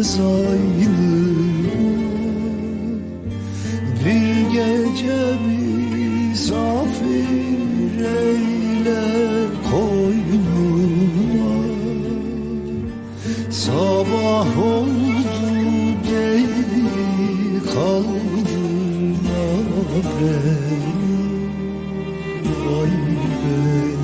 Gelmez aynıma Bir gece misafir eyle koynuma Sabah oldu değil kaldırma beni Vay beni,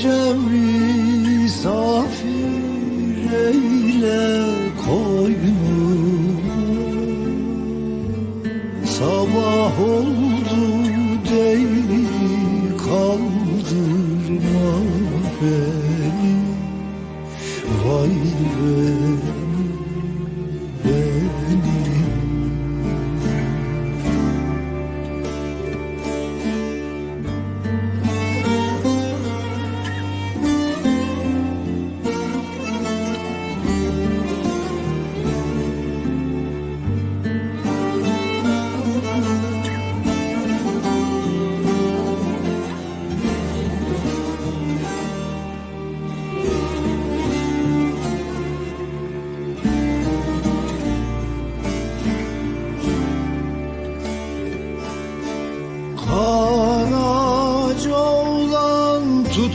Bir gece misafir eyle Sabah oldu değil kaldırma beni Vay beni,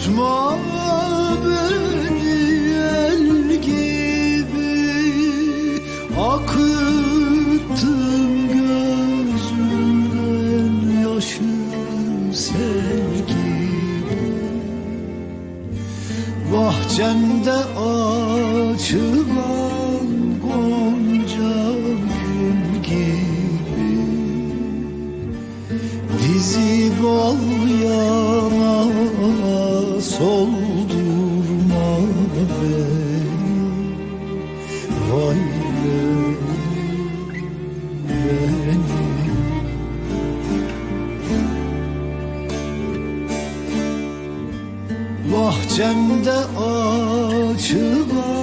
tutma beni el gibi Akıttın gözümden yaşı sel gibi Bahçemde açılan Bahçemde açılan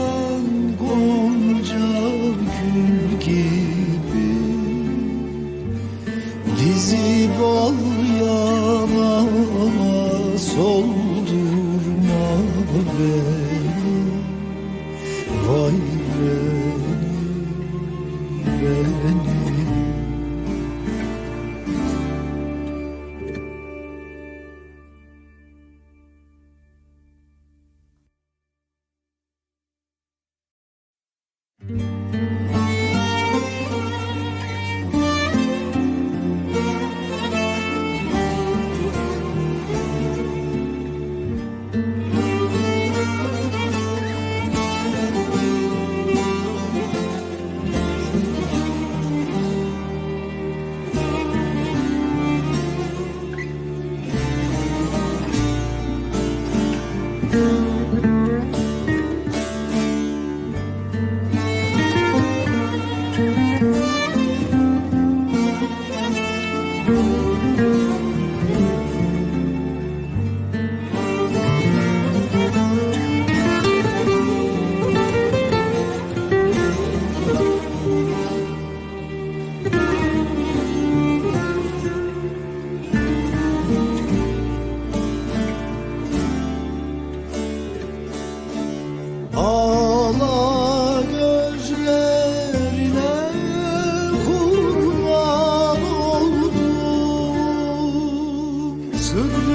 Sığdırma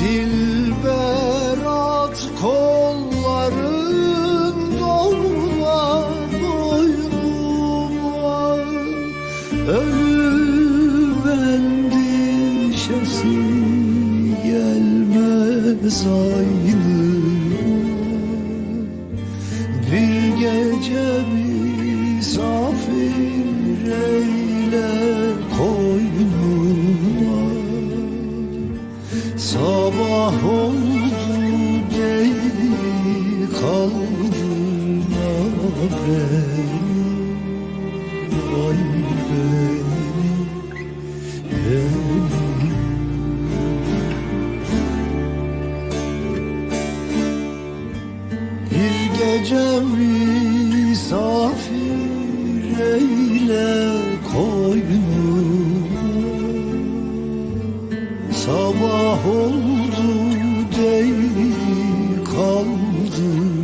Dilber at kolların doğma boynuma Ölüm endişesi gelmez aynı. beni Bir gece misafir eyle Sabah oldu değil kaldırma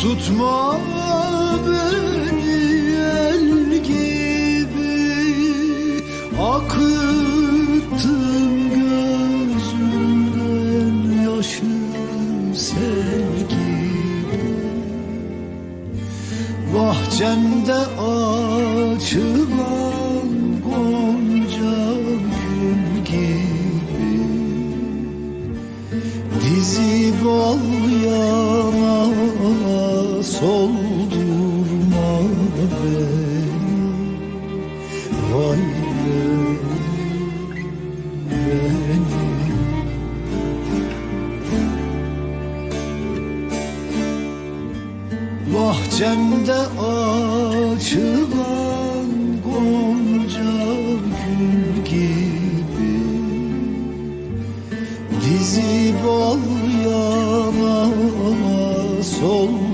Tutma beni el gibi. Akıttın gözümden yaşı sel gibi Bahçemde açılan gonca gül gibi. Dizi bal yana soldurma beni Vay beni Bahçemde açılan gonca gül gibi. Dizi bal yana sol